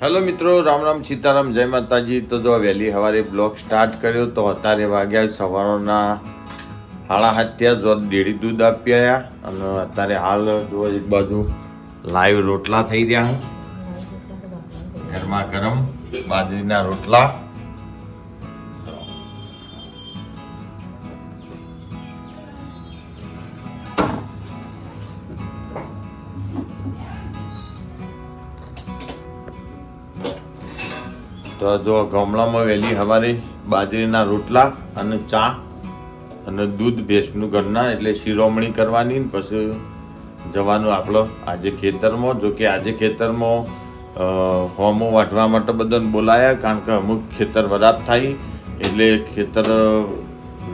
Hello મિત્રો, રામ રામ સીતારામ, જય માતાજી. તો જો વહેલી સવારે બ્લોગ સ્ટાર્ટ કર્યો તો અત્યારે વાગ્યા સવારના હાળા હાથ્યા થયા. જો ડેડી દૂધ આપી આવ્યા અને અત્યારે હાલ જો એક બાજુ લાઈવ રોટલા થઈ રહ્યા ગરમા ગરમ બાજરીના રોટલા. તો જો ગામડામાં વહેલી સવારે બાજરીના રોટલા અને ચા અને દૂધ ભેંસનું ઘરના એટલે શિરોમણી કરવાની ને પછી જવાનું આપણો આજે ખેતરમાં. જો કે આજે ખેતરમાં હોમો વાટવા માટે બધાને બોલાયા કારણ કે અમુક ખેતર વરાપ થાય એટલે ખેતર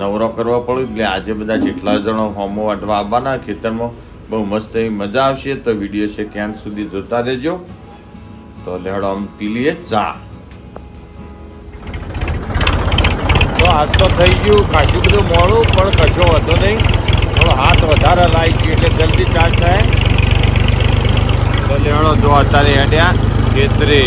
નવરો કરવા પડ્યો એટલે આજે બધા જેટલા જણો હોમો વાટવા આવવાના ખેતરમાં બહુ મસ્ત એવી મજા આવશે તો વીડિયો છે ક્યાંક સુધી જોતા રહેજો. તો લેડો આમ પી લઈએ ચા. તો તો થઈ ગયું. ખાસું બધું મોડું, પણ કશો હતો નહીં. થોડો હાથ વધારે લાવી ગયો એટલે જલ્દી ચાર્જ થાય. તો લેવડો જો અત્યારે હેડ્યા. ખેતરે.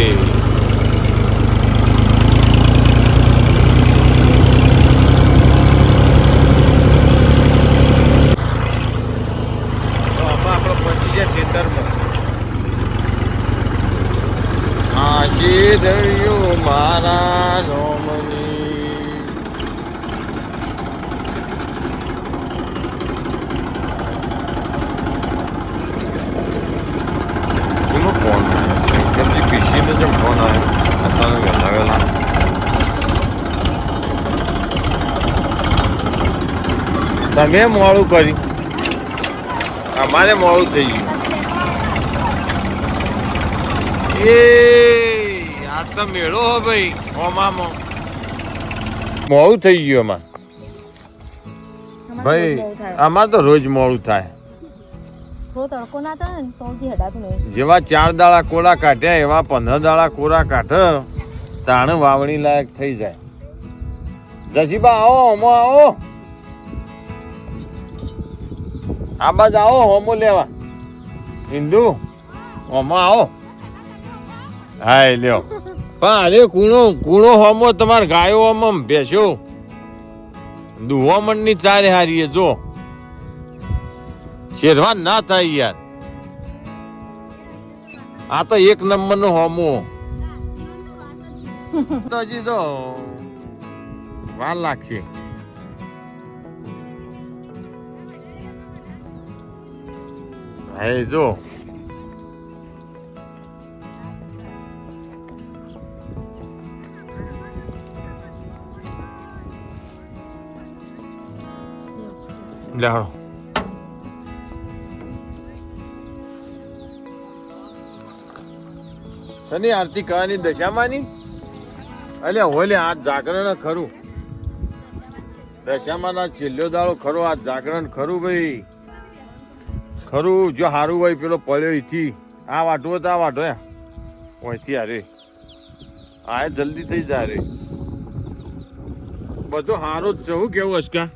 તો આમાં આપણે પહોંચી ગયા ખેતરમાં. આશીર્યું મારા તમે મોડું કર્યું અમારે મોડું થઈ ગયું. એ આ તો મેળો હો ભાઈ ઓમામો. મોડું થઈ ગયું એમાં ભાઈ આમાં તો રોજ મોડું થાય. જેવા ચાર દાડા કોરા કાઢ્યા એવા પંદર દાડા કોરા કાઢ તાણ વાવણી લાયક થઈ જાય. જસીબા આવો અમો આવો. આ બાજુ આવો હોમો લેવા. હિન્દુ હોમો આવો. હા એ લ્યો. પણ અરે કૂણો કૂણો હોમો તમારે ગાયો હોમો ભેસો દુહોમણની ચારે હારીએ જો. શેરવાન ના થાય યાર. આ તો એક નંબરનું હોમો. તો હજી તો વાર લાગશે. હે જો લેહો શનિ આરતી કરવાની દશામાની? અલ્યા હોલે આ જાગરણ ખરું. દશામાં ના છેલ્લો દાડો ખરો, આ જાગરણ ખરું ભાઈ. ખરું, જો હારું હોય પેલો પડ્યો અહીંથી આ વાટવો તો આ વાટો હે ઓયથી અરે આ જલ્દી થઈ જાય રે બધું હારું જ છે, હું કેવું અસકા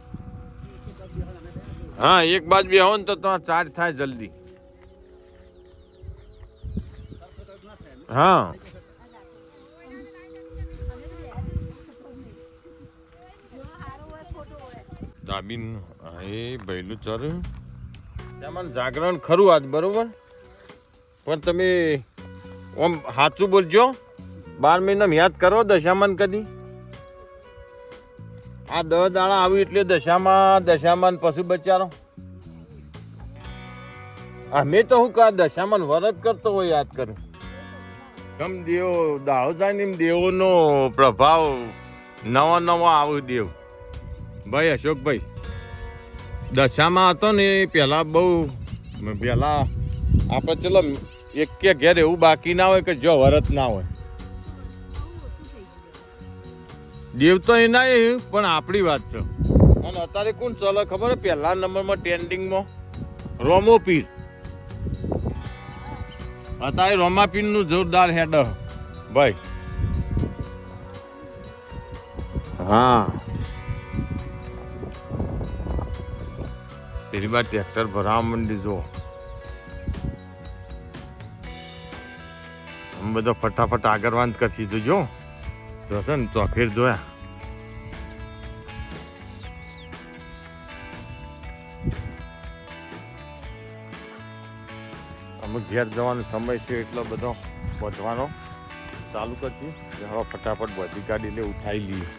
હા, એક બાજ બે આવો ને તો તમારે ચાર્જ થાય જલ્દી. હા. દાબીન એ ભૈલું ચર. જાગરણ ખરું આજ, બરોબર? પણ તમે ઓમ સાચું બોલજો. બાર મહિના યાદ કરો દશામાન કદી. આ દસ દાડા આવ્યું એટલે દશામાં, દશામાન પશુ બચારો. અમે તો હું કા દશામાન વરત કરતો હોય યાદ કરું. કમ દેવો દાહો જાય દેવોનો પ્રભાવ નવા નવા આવ્યો દેવ. ભાઈ અશોકભાઈ દશામાં હતો ને એ પહેલાં બહુ પહેલાં આપણે ચલો એક કે ઘેર એવું બાકી ના હોય કે જો વરત ના હોય. દેવ તો એ ના પણ આપણી વાત છે. અને અત્યારે કોણ ચલો ખબર પહેલા નંબરમાં ટ્રેન્ડિંગમાં રોમો પીર. અત્યારે રોમા પીરનું જોરદાર હેડ ભાઈ. હા. પેલી બાદ ટ્રેક્ટર ભરાવા માંડી જો અમે બધો ફટાફટ આગળવાન કરશી તો જો. જોશે ને, તો ફેર જોયા અમુક ઘેર જવાનો સમય છે એટલો બધો વધવાનો. ચાલુ કરતી હવે ફટાફટ બધી ગાડીને ઉઠાવી લઈએ.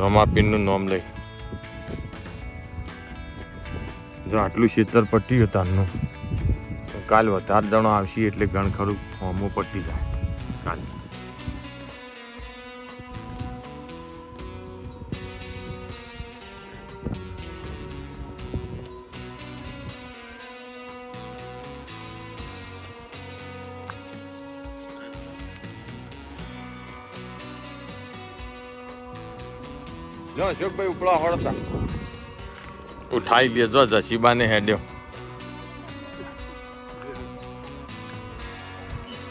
રમાપીનનું નામ લઈ. જો આટલું શીતળ પટ્ટી તારનું કાલ વધારે દણો આવશે એટલે ઘણ ખરું હોમું પટી જાય. કાલ. જો અશોકભાઈ ઉપડા હોડતા ઉઠાઈ લેજો જસીબાને હેડ્યો.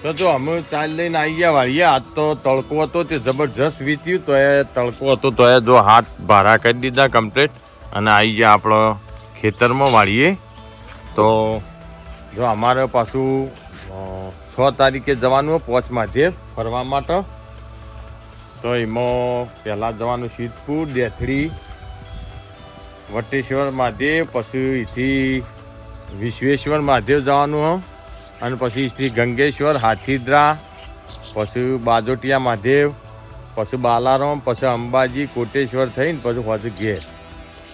તો જો અમે ચાલ લઈને આવી ગયા વાળીએ. આજ તો તડકો હતો તે જબરજસ્ત વીત્યું તો એ તડકો હતો તો એ જો હાથ ભારા કરી દીધા કમ્પ્લીટ અને આવી ગયા આપણો ખેતરમાં વાળીએ. તો જો અમારે પાછું છ તારીખે જવાનું પોચ માધ્યે ફરવા માટે. તો એમાં પહેલાં જવાનું સિદ્ધપુર દેથડી વટેશ્વર મહાદેવ, પછી વિશ્વેશ્વર મહાદેવ જવાનું અને પછી શ્રી ગંગેશ્વર, હાથીદ્રા, પછી બાજોટિયા મહાદેવ, પછી બાલારામ, પછી અંબાજી, કોટેશ્વર થઈને પછી પાછું ઘેર.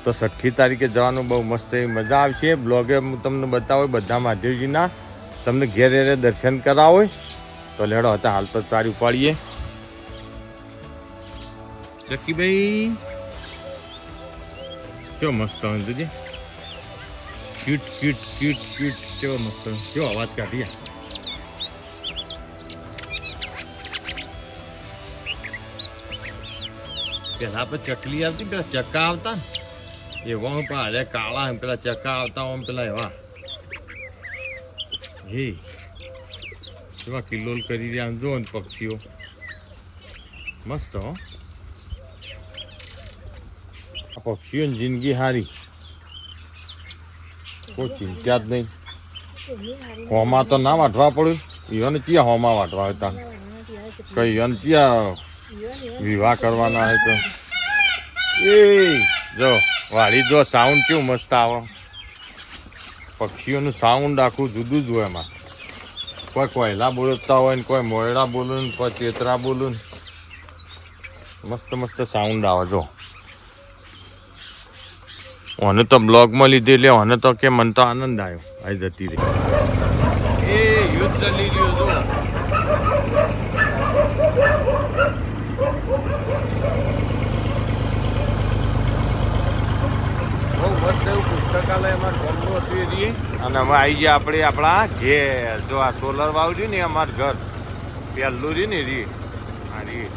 તો છઠ્ઠી તારીખે જવાનું બહુ મસ્ત એવી મજા આવશે. બ્લોગે હું તમને બતાવો બધા મહાદેવજીના. તમને ઘેર ઘેરે દર્શન કરાવો. તો લેડો હતા હાલ તો ચારી ઉપાડીએ. ચક્કીભાઈ કેવો મસ્ત તુજે ક્યુટ ક્યુટ ક્યુટ ક્યુટ કેવો મસ્ત. કેવો અવાજ કાઢી આ. પેલા આપણે ચકલી આવતી પેલા ચક્કા આવતા એવા હું પણ અરે કાળા એમ પેલા ચક્કા આવતા ઓમ પેલા એવા. હે. એવા કિલ્લોલ કરી રહ્યા જો પક્ષીઓ. મસ્ત હો આ પક્ષીઓની જિંદગી સારી કોઈ ચિંતા જ નહીં. હોમાં તો ના વાટવા પડ્યું ઈવન ત્યાં હોમાં વાટવા હતા કઈ ઈવન ત્યાં વિવાહ કરવાના હોય તો? એ જો, વાળી જો સાઉન્ડ કેવું મસ્ત આવે. પક્ષીઓનું સાઉન્ડ આખું જુદું જ હોય એમાં. કોઈ કોયલા બોલતા હોય ને કોઈ મોયડા બોલું ને કોઈ ચેતરા બોલું ને. મસ્ત મસ્ત સાઉન્ડ આવે, જો. ઓને તો બ્લોગમાં લીધેલી ઓને તો કે મને તો આનંદ આવ્યો આ જતી રહી. એ યુદ્ધ ચાલી રહ્યું હતું. અને અમે આવી ગયા આપણે આપણા ઘેર. જો આ સોલર વાવ રહ્યું ને અમારું ઘર. પહેલું રહ્યું ને રી આ રી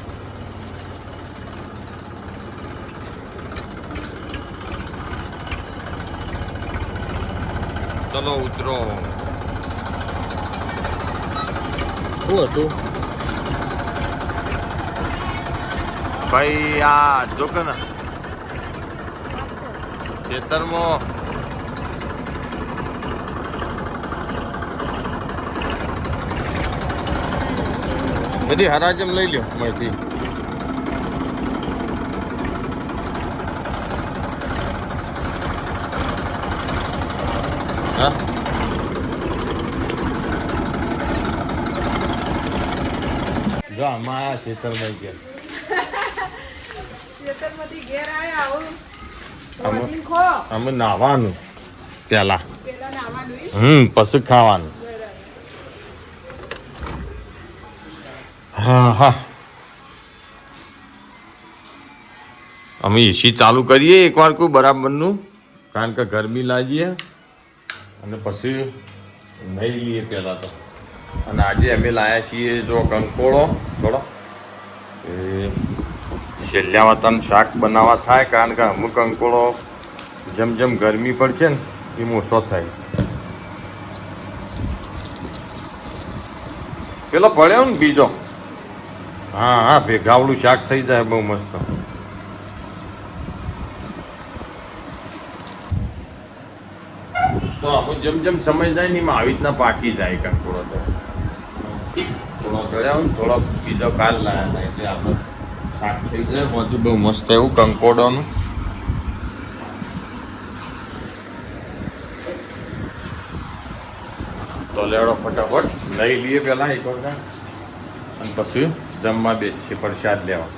ચલો ઉતરો શું હતું ભાઈ આ જો કે ને ખેતરમાં બધી હરાજમ લઈ લ્યો માહિતી હા જો આમાં આ ખેતરમાં ગયા ખેતરમાંથી ઘેર આયા આવું. આમાં- અમે નાવાનું પેલા પેલા નાવાનું ઈ. હમ પછી ખાવાનું. હા હા. અમે એસી ચાલુ કરીએ એકવાર કોઈ બરાબરનું. કારણ કે ગરમી લાગીએ અને પછી નહીં લઈએ પહેલાં તો. અને આજે અમે લાયા છીએ જો કંકોળો, થોડો. એ છેલ્લા વાતાનું શાક બનાવવા થાય કારણ કે અમુક કંકોળો જેમ જેમ ગરમી પડશે ને, એમ ઓછો થાય. પેલો પડ્યો ને બીજો? હા હા, ભેગાવડું શાક થઈ જાય બહુ મસ્ત. તો આપણે જેમ જેમ સમય જાય ને એમાં આવી રીતના પાકી જાય કંકોડો તો. થોડો ચડ્યા ને થોડો બીજો કાલ લાયા એટલે આપણે શાક થઈ જાય. બધું બહુ મસ્ત એવું કંકોડોનું. તો લેવડો ફટાફટ લઈ લઈએ પહેલાં એક વખત. અને પછી જમવા બેસીએ પ્રસાદ લેવા.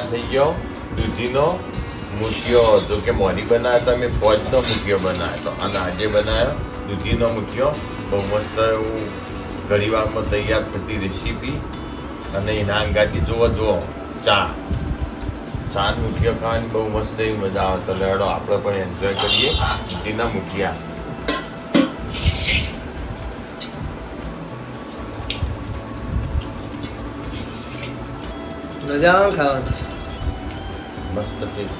તૈયાર થઈ ગયો. દૂધીનો મૂઠિયો જો કે મોરી બનાવ્યો તો અમે ફોજનો મૂઠિયો બનાવ્યો હતો. અને આજે બનાવ્યો દૂધીનો મૂઠિયો. બહુ મસ્ત એવું ઘણી વારમાં તૈયાર થતી રેસીપી અને એના અંગાથી જુઓ જુઓ, ચા. ચા મૂઠિયો ખાવાની બહુ મસ્ત એવી મજા આવે. તો લેડો, આપણે પણ એન્જોય કરીએ દૂધીના મૂઠિયા. મજા આવે ખાવાની? మస్తు టేస్ట్